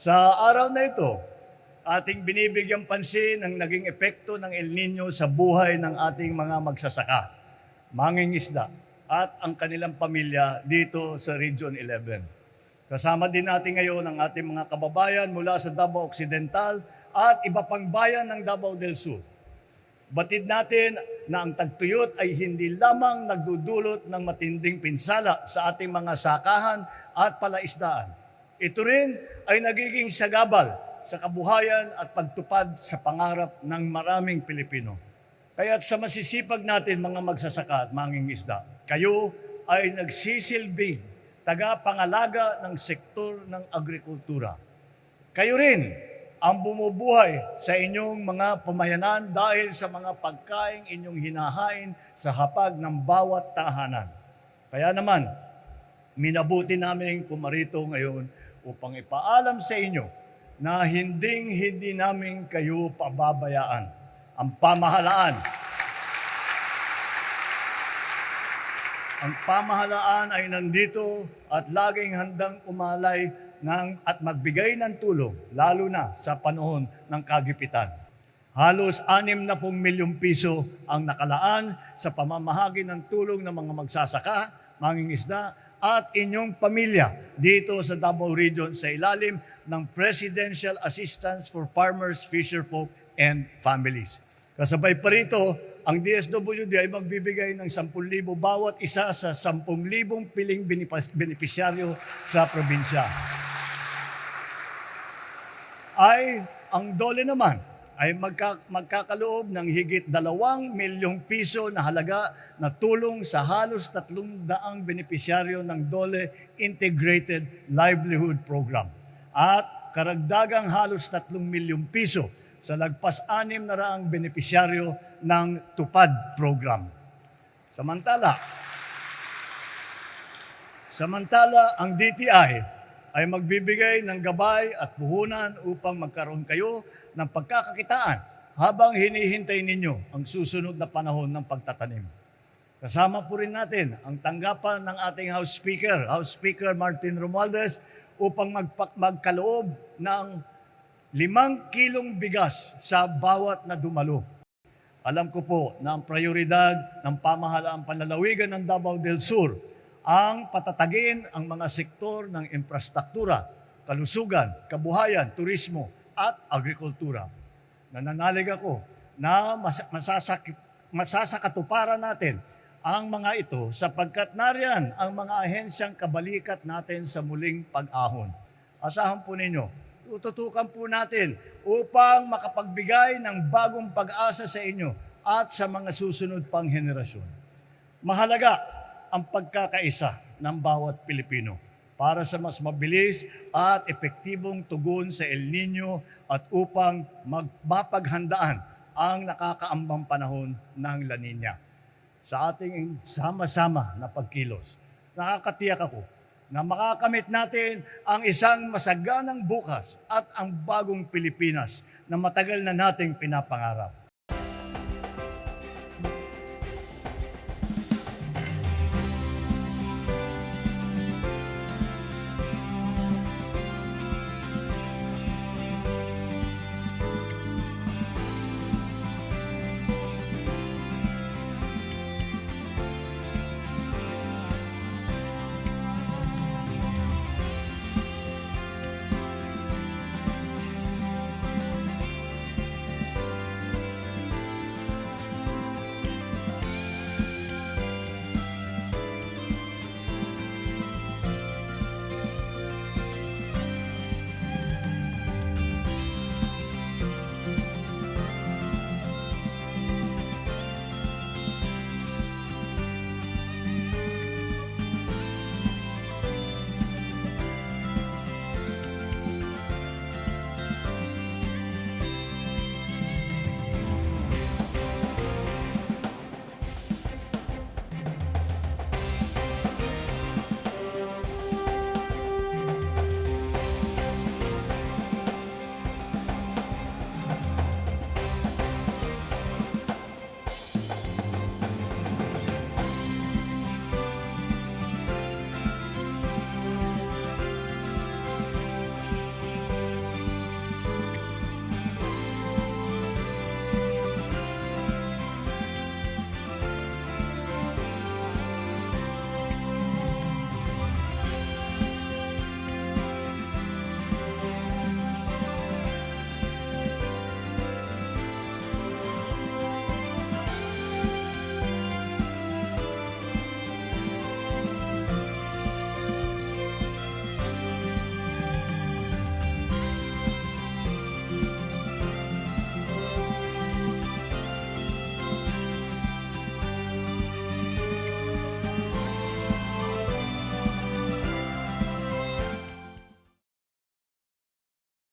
Sa araw na ito, ating binibigyang pansin ang naging epekto ng El Nino sa buhay ng ating mga magsasaka, mangingisda, at ang kanilang pamilya dito sa Region 11. Kasama din natin ngayon ang ating mga kababayan mula sa Davao Occidental at iba pang bayan ng Davao del Sur. Batid natin na ang tagtuyot ay hindi lamang nagdudulot ng matinding pinsala sa ating mga sakahan at palaisdaan. Ito rin ay nagiging sagabal sa kabuhayan at pagtupad sa pangarap ng maraming Pilipino. Kaya sa masisipag natin mga magsasaka at mangingisda, kayo ay nagsisilbing tagapangalaga ng sektor ng agrikultura. Kayo rin ang bumubuhay sa inyong mga pamayanan dahil sa mga pagkain inyong hinahain sa hapag ng bawat tahanan. Kaya naman, minabuti namin pumarito ngayon upang ipaalam sa inyo na hinding hindi namin kayo pababayaan. Ang pamahalaan Ang pamahalaan ay nandito at laging handang umalay ng, at magbigay ng tulong, lalo na sa panahon ng kagipitan. Halos 60 na pong milyong piso ang nakalaan sa pamamahagi ng tulong ng mga magsasaka, mangingisda, at inyong pamilya dito sa Davao Region sa ilalim ng Presidential Assistance for Farmers, Fisherfolk, and Families. Kasabay pa rito, ang DSWD ay magbibigay ng 10,000 bawat isa sa 10,000 piling benepisyaryo sa probinsya. Ay, ang dole naman ay magka, magkakaloob ng higit 2 milyong piso na halaga na tulong sa halos 300 benepisyaryo ng DOLE Integrated Livelihood Program at karagdagang halos 3 milyong piso sa lagpas anim na raang benepisyaryo ng TUPAD program. Samantala, samantala ang DTI ay magbibigay ng gabay at puhunan upang magkaroon kayo ng pagkakakitaan habang hinihintay ninyo ang susunod na panahon ng pagtatanim. Kasama po rin natin ang tanggapan ng ating House Speaker, House Speaker Martin Romualdez, upang magpa- magkaloob ng limang kilong bigas sa bawat na dumalo. Alam ko po na ang prioridad ng pamahalaang panlalawigan ng Davao del Sur ang patatagin ang mga sektor ng infrastruktura, kalusugan, kabuhayan, turismo at agrikultura. Nananalig ako na mas- masasak- masasakatuparan natin ang mga ito sapagkat nariyan ang mga ahensyang kabalikat natin sa muling pag-ahon. Asahan po ninyo, tututukan po natin upang makapagbigay ng bagong pag-asa sa inyo at sa mga susunod pang henerasyon. Mahalaga ang pagkakaisa ng bawat Pilipino para sa mas mabilis at epektibong tugon sa El Nino at upang magmapaghandaan ang nakakaambang panahon ng La Nina. Sa ating sama-sama na pagkilos, nakakatiyak ako na makakamit natin ang isang masaganang bukas at ang bagong Pilipinas na matagal na nating pinapangarap.